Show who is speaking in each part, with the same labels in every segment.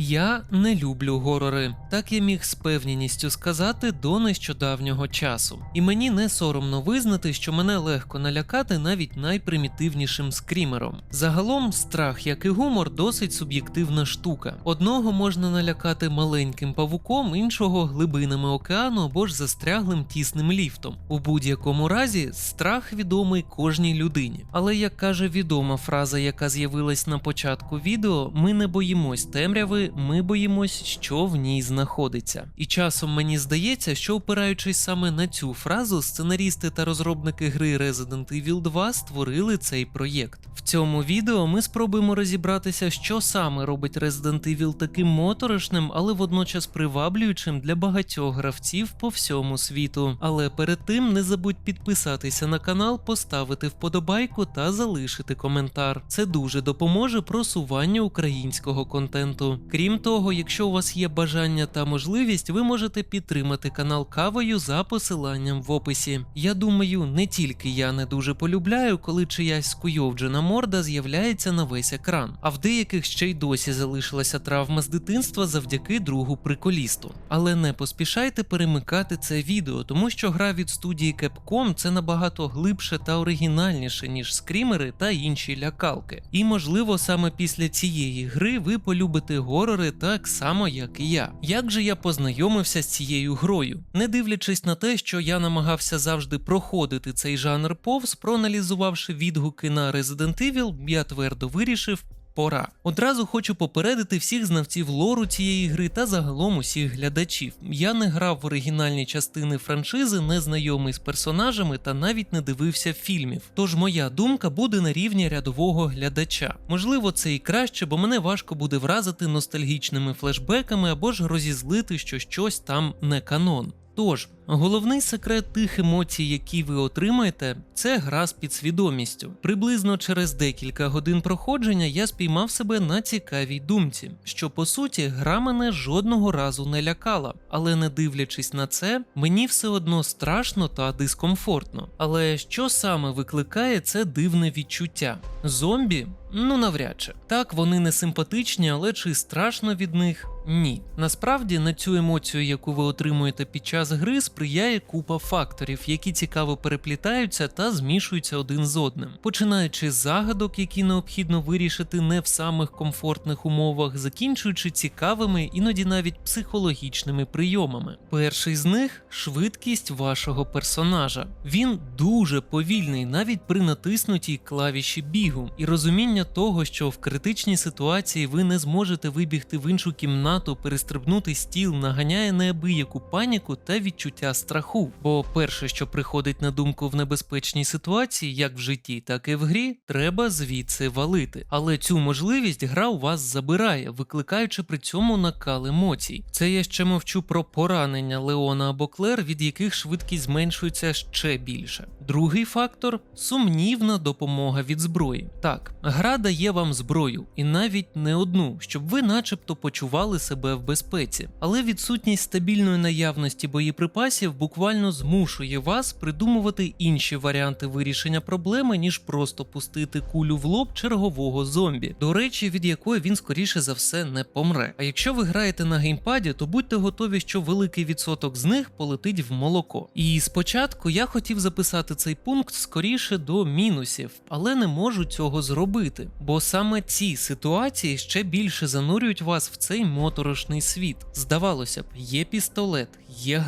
Speaker 1: Я не люблю горори, так я міг з певністю сказати до нещодавнього часу. І мені не соромно визнати, що мене легко налякати навіть найпримітивнішим скрімером. Загалом, страх, як і гумор, досить суб'єктивна штука. Одного можна налякати маленьким павуком, іншого глибинами океану або ж застряглим тісним ліфтом. У будь-якому разі, страх відомий кожній людині. Але як каже відома фраза, яка з'явилась на початку відео, ми не боїмось темряви, ми боїмось, що в ній знаходиться. І часом мені здається, що опираючись саме на цю фразу, сценарісти та розробники гри Resident Evil 2 створили цей проєкт. В цьому відео ми спробуємо розібратися, що саме робить Resident Evil таким моторошним, але водночас приваблюючим для багатьох гравців по всьому світу. Але перед тим не забудь підписатися на канал, поставити вподобайку та залишити коментар. Це дуже допоможе просуванню українського контенту. Крім того, якщо у вас є бажання та можливість, ви можете підтримати канал кавою за посиланням в описі. Я думаю, не тільки я не дуже полюбляю, коли чиясь скуйовджена морда з'являється на весь екран, а в деяких ще й досі залишилася травма з дитинства завдяки другу приколісту. Але не поспішайте перемикати це відео, тому що гра від студії Capcom це набагато глибше та оригінальніше, ніж скрімери та інші лякалки. І можливо саме після цієї гри ви полюбите горори так само, як і я. Як же я познайомився з цією грою? Не дивлячись на те, що я намагався завжди проходити цей жанр повз, проаналізувавши відгуки на Resident Evil, я твердо вирішив. Пора. Одразу хочу попередити всіх знавців лору цієї гри та загалом усіх глядачів. Я не грав в оригінальні частини франшизи, не знайомий з персонажами та навіть не дивився фільмів. Тож моя думка буде на рівні рядового глядача. Можливо, це і краще, бо мене важко буде вразити ностальгічними флешбеками або ж розізлити, що щось там не канон. Тож, головний секрет тих емоцій, які ви отримаєте, це гра з підсвідомістю. Приблизно через декілька годин проходження я спіймав себе на цікавій думці, що по суті гра мене жодного разу не лякала, але не дивлячись на це, мені все одно страшно та дискомфортно. Але що саме викликає це дивне відчуття? Зомбі? Ну навряд чи. Так, вони не симпатичні, але чи страшно від них? Ні. Насправді на цю емоцію, яку ви отримуєте під час гри, сприяє купа факторів, які цікаво переплітаються та змішуються один з одним. Починаючи з загадок, які необхідно вирішити не в самих комфортних умовах, закінчуючи цікавими, іноді навіть психологічними прийомами. Перший з них швидкість вашого персонажа. Він дуже повільний, навіть при натиснутій клавіші бігу, і розуміння того, що в критичній ситуації ви не зможете вибігти в іншу кімнату, перестрибнути стіл, наганяє неабияку паніку та відчуття страху. Бо перше, що приходить на думку в небезпечній ситуації, як в житті, так і в грі, треба звідси валити. Але цю можливість гра у вас забирає, викликаючи при цьому накал емоцій. Це я ще мовчу про поранення Леона або Клер, від яких швидкість зменшується ще більше. Другий фактор сумнівна допомога від зброї. Так, гра дає вам зброю, і навіть не одну, щоб ви, начебто, почували себе в безпеці. Але відсутність стабільної наявності боєприпасів буквально змушує вас придумувати інші варіанти вирішення проблеми, ніж просто пустити кулю в лоб чергового зомбі, до речі, від якої він скоріше за все не помре. А якщо ви граєте на геймпаді, то будьте готові, що великий відсоток з них полетить в молоко. І спочатку я хотів записати цей пункт скоріше до мінусів, але не можу цього зробити, бо саме ці ситуації ще більше занурюють вас в цей моторошний світ. Здавалося б, є пістолет, є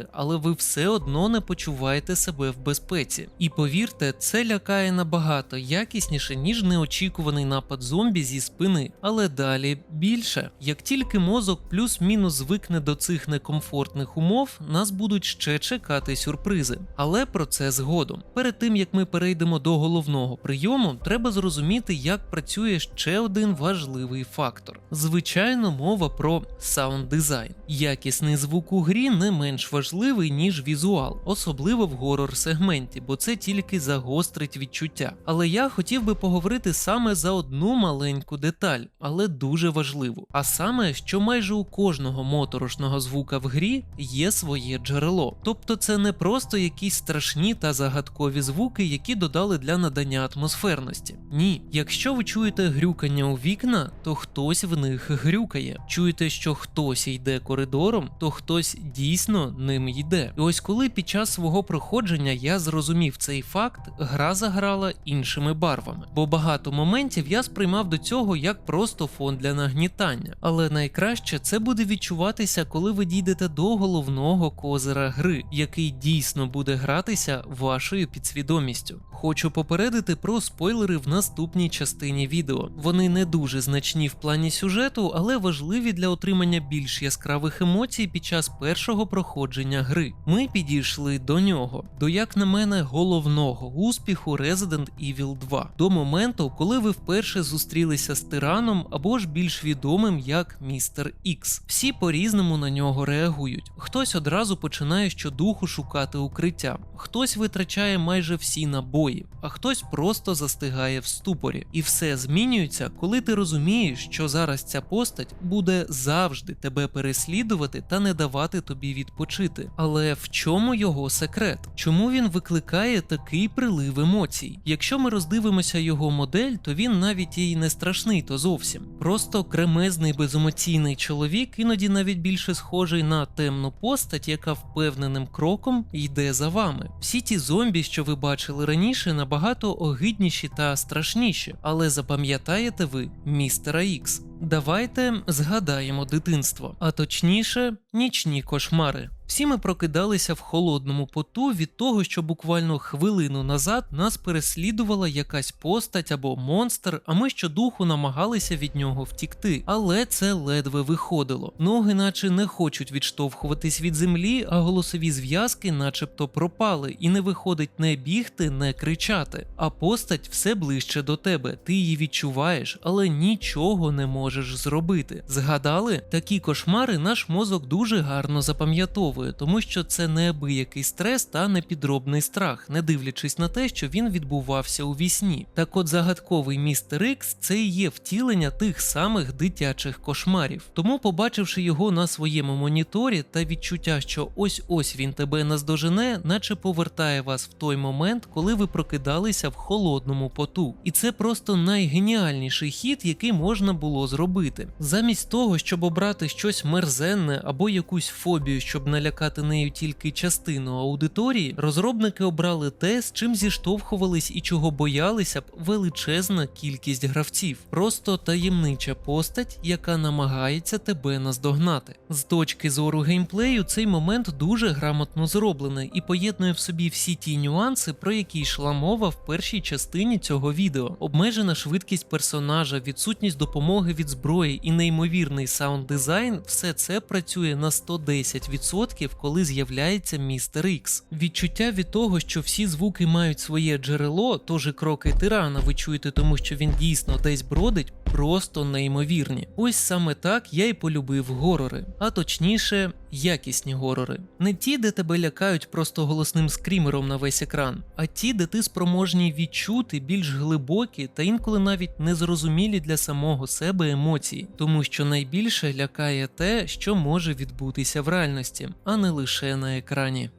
Speaker 1: гранати, але ви все одно не почуваєте себе в безпеці. І повірте, це лякає набагато якісніше, ніж неочікуваний напад зомбі зі спини. Але далі більше. Як тільки мозок плюс-мінус звикне до цих некомфортних умов, нас будуть ще чекати сюрпризи. Але про це згодом. Перед тим як ми перейдемо до головного прийому, треба зрозуміти, як працює ще один важливий фактор. Звичайно, мова про саунд дизайн. Якісний звук у грі не менш важливий важливий, ніж візуал, особливо в горор сегменті, бо це тільки загострить відчуття. Але я хотів би поговорити саме за одну маленьку деталь, але дуже важливу. А саме, що майже у кожного моторошного звука в грі є своє джерело. Тобто це не просто якісь страшні та загадкові звуки, які додали для надання атмосферності. Ні, якщо ви чуєте грюкання у вікна, то хтось в них грюкає. Чуєте, що хтось йде коридором, то хтось дійсно ним йде. І ось коли під час свого проходження я зрозумів цей факт, гра заграла іншими барвами, бо багато моментів я сприймав до цього як просто фон для нагнітання. Але найкраще це буде відчуватися, коли ви дійдете до головного козира гри, який дійсно буде гратися вашою підсвідомістю. Хочу попередити про спойлери в наступній частині відео. Вони не дуже значні в плані сюжету, але важливі для отримання більш яскравих емоцій під час першого проходження гри. Ми підійшли до нього, до як на мене головного успіху Resident Evil 2, до моменту, коли ви вперше зустрілися з тираном або ж більш відомим як Містер Ікс. Всі по-різному на нього реагують. Хтось одразу починає щодуху шукати укриття, хтось витрачає майже всі набої, а хтось просто застигає в ступорі. І все змінюється, коли ти розумієш, що зараз ця постать буде завжди тебе переслідувати та не давати тобі відпочити. Але в чому його секрет? Чому він викликає такий прилив емоцій? Якщо ми роздивимося його модель, то він навіть і не страшний, то зовсім. Просто кремезний беземоційний чоловік, іноді навіть більше схожий на темну постать, яка впевненим кроком йде за вами. Всі ті зомбі, що ви бачили раніше, набагато огидніші та страшніші, але запам'ятаєте ви містера Ікс. Давайте згадаємо дитинство, а точніше, нічні кошмари. Всі ми прокидалися в холодному поту від того, що буквально хвилину назад нас переслідувала якась постать або монстр, а ми щодуху намагалися від нього втікти. Але це ледве виходило. Ноги, наче не хочуть відштовхуватись від землі, а голосові зв'язки, начебто, пропали, і не виходить не бігти, не кричати. А постать все ближче до тебе. Ти її відчуваєш, але нічого не можеш зробити. Згадали, такі кошмари наш мозок дуже гарно запам'ятовує тому що це неабиякий стрес та непідробний страх, не дивлячись на те, що він відбувався у вісні. Так от загадковий містер Ікс це і є втілення тих самих дитячих кошмарів. Тому, побачивши його на своєму моніторі та відчуття, що ось ось він тебе наздожене, наче повертає вас в той момент, коли ви прокидалися в холодному поту. І це просто найгеніальніший хід, який можна було зробити. Замість того, щоб обрати щось мерзенне або якусь фобію, щоб налякати налякати нею тільки частину аудиторії, розробники обрали те, з чим зіштовхувались і чого боялися б величезна кількість гравців. Просто таємнича постать, яка намагається тебе наздогнати. З точки зору геймплею, цей момент дуже грамотно зроблений і поєднує в собі всі ті нюанси, про які йшла мова в першій частині цього відео. Обмежена швидкість персонажа, відсутність допомоги від зброї і неймовірний саунд дизайн все це працює на 110% коли з'являється містер Ікс. Відчуття від того, що всі звуки мають своє джерело, тож і кроки тирана ви чуєте, тому що він дійсно десь бродить. Просто неймовірні. Ось саме так я й полюбив горори, а точніше, якісні горори. Не ті, де тебе лякають просто голосним скрімером на весь екран, а ті, де ти спроможній відчути більш глибокі та інколи навіть незрозумілі для самого себе емоції, тому що найбільше лякає те, що може відбутися в реальності, а не лише на екрані.